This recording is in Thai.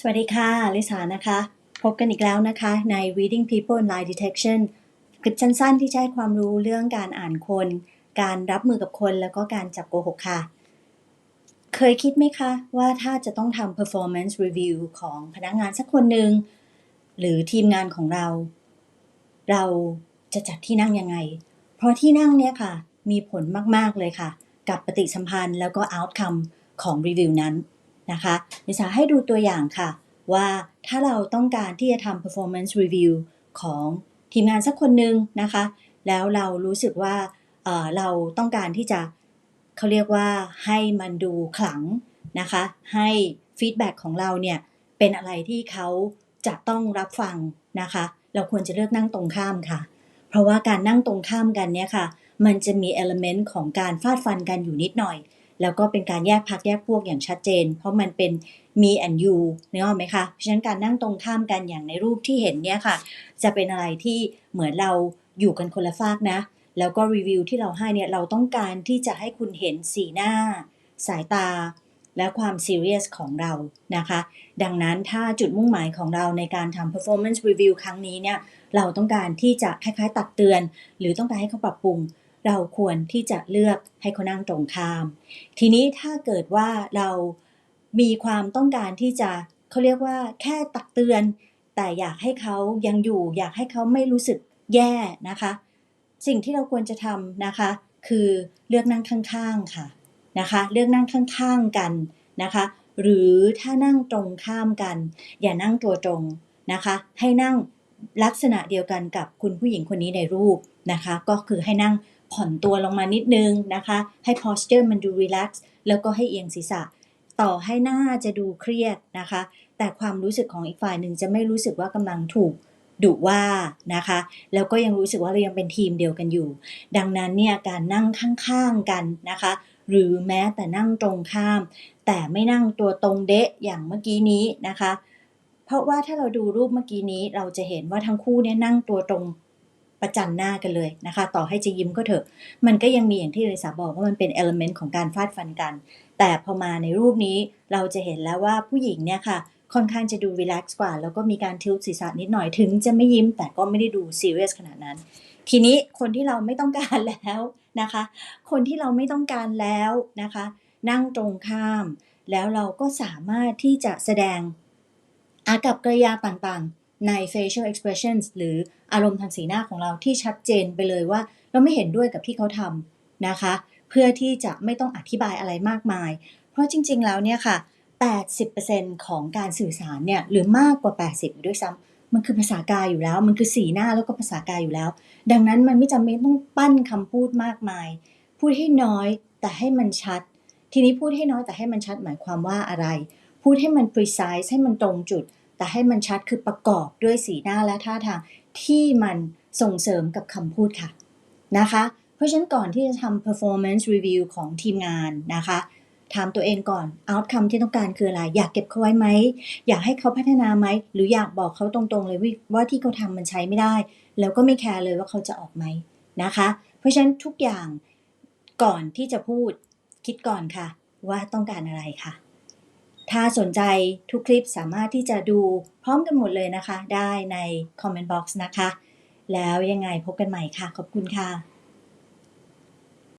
สวัสดีค่ะ ลิสานะคะ พบกันอีกแล้วนะคะใน Reading People and Lie Detection คลิปสั้นๆที่จะให้ความรู้เรื่องการอ่านคน การรับมือกับคนแล้วก็การจับโกหกค่ะ เคยคิดไหมคะว่าถ้าจะต้องทำ performance review ของพนักงานสักคนหนึ่งหรือทีมงานของเรา เราจะจัดที่นั่งยังไง เพราะที่นั่งเนี่ยค่ะ มีผลมากๆเลยค่ะ กับปฏิสัมพันธ์แล้วก็ outcome ของรีวิวนั้น นะคะนิสาให้ดูตัวอย่างค่ะ ว่าถ้าเราต้องการที่จะทำ performance review ของทีมงานสักคนหนึ่งนะคะ แล้วเรารู้สึกว่าเเราต้องการที่จะเขาเรียกว่าให้มันดูขลังนะคะ ให้ฟีดแบ็กของเราเนี่ยเป็นอะไรที่เขาจะต้องรับฟังนะคะ เราควรจะเลือกนั่งตรงข้ามค่ะ เพราะว่าการนั่งตรงข้ามกันเนี่ยค่ะ มันจะมี element ของการฟาดฟันกันอยู่นิดหน่อย แล้วก็เป็นการแยกพักแยกพวกอย่างชัดเจน เพราะมันเป็น me and you นึกออกไหมคะ เพราะฉะนั้นการนั่งตรงข้ามกันอย่างในรูปที่เห็นเนี่ยค่ะ จะเป็นอะไรที่เหมือนเราอยู่กันคนละฟากนะ แล้วก็รีวิวที่เราให้เนี่ยเราต้องการที่จะให้คุณเห็นสีหน้า สายตา และความซีเรียสของเรานะคะ ดังนั้นถ้าจุดมุ่งหมายของเราในการทำ performance review ครั้งนี้เนี่ยเราต้องการที่จะคล้ายๆ ตักเตือน หรือต้องการให้เขาปรับปรุง เราควรที่จะเลือกให้เขานั่งตรงข้าม ทีนี้ถ้าเกิดว่าเรามีความต้องการที่จะเขาเรียกว่าแค่ตักเตือน แต่อยากให้เขายังอยู่ อยากให้เขาไม่รู้สึกแย่นะคะ สิ่งที่เราควรจะทำนะคะ คือเลือกนั่งข้างๆค่ะนะคะ เลือกนั่งข้างๆกันนะคะ หรือถ้านั่งตรงข้ามกัน อย่านั่งตัวตรงนะคะ ให้นั่งลักษณะเดียวกันกับคุณผู้หญิงคนนี้ในรูปนะคะ ก็คือให้นั่ง ผ่อนตัวลงมานิดนึงนะคะ ให้ posture มันดู relax แล้วก็ให้เอียงศีรษะ ต่อให้หน้าจะดูเครียดนะคะ แต่ความรู้สึกของอีกฝ่ายหนึ่งจะไม่รู้สึกว่ากำลังถูกดุว่านะคะ แล้วก็ยังรู้สึกว่าเรายังเป็นทีมเดียวกันอยู่ ดังนั้นเนี่ยการนั่งข้างๆกันนะคะ หรือแม้แต่นั่งตรงข้าม แต่ไม่นั่งตัวตรงเดะอย่างเมื่อกี้นี้นะคะ เพราะว่าถ้าเราดูรูปเมื่อกี้นี้เราจะเห็นว่าทั้งคู่เนี่ยนั่งตัวตรง ประจันหน้ากันเลยนะคะ ต่อให้จะยิ้มก็เถอะ มันก็ยังมีอย่างที่เรสาบอกว่ามันเป็นเอลเมนต์ของการฟาดฟันกัน แต่พอมาในรูปนี้เราจะเห็นแล้วว่าผู้หญิงเนี่ยค่ะ ค่อนข้างจะดูรีแลกซ์กว่า แล้วก็มีการทิลศีรษะนิดหน่อยถึงจะไม่ยิ้มแต่ก็ไม่ได้ดูซีเรียสขนาดนั้น ทีนี้คนที่เราไม่ต้องการแล้วนะคะ คนที่เราไม่ต้องการแล้วนะคะ นั่งตรงข้าม แล้วเราก็สามารถที่จะแสดงอากับกริยาต่างๆ ใน facial expressions หรืออารมณ์ทางสีหน้าของเราที่ชัดเจนไปเลยว่า เราไม่เห็นด้วยกับที่เขาทำนะคะ เพื่อที่จะไม่ต้องอธิบายอะไรมากมาย เพราะจริง ๆ แล้วเนี่ยค่ะ 80%ของการสื่อสารเนี่ยหรือมากกว่า 80 ด้วยซ้ำมันคือภาษากายอยู่แล้ว มันคือสีหน้าแล้วก็ภาษากายอยู่แล้ว ดังนั้นมันไม่จำเป็นต้องปั้นคำพูดมากมาย พูดให้น้อยแต่ให้มันชัด ทีนี้พูดให้น้อยแต่ให้มันชัดหมายความว่าอะไร พูดให้มัน precise ให้มันตรงจุด แต่ให้มันชัดคือประกอบด้วยสีหน้าและท่าทางที่มันส่งเสริมกับคำพูดค่ะนะคะ เพราะฉะนั้นก่อนที่จะทำ performance review ของทีมงานนะคะถามตัวเองก่อน outcome ที่ต้องการคืออะไร อยากเก็บเขาไว้ไหม อยากให้เขาพัฒนาไหม หรืออยากบอกเขาตรงๆเลยว่าที่เขาทำมันใช้ไม่ได้ แล้วก็ไม่แคร์เลยว่าเขาจะออกไหมนะคะ เพราะฉะนั้นทุกอย่างก่อนที่จะพูดคิดก่อนค่ะ ว่าต้องการอะไรค่ะ ถ้าสนใจทุกคลิปสามารถที่จะดูพร้อมกันหมดเลยนะคะ ได้ใน comment box นะคะ แล้วยังไงพบกันใหม่ค่ะ ขอบคุณค่ะ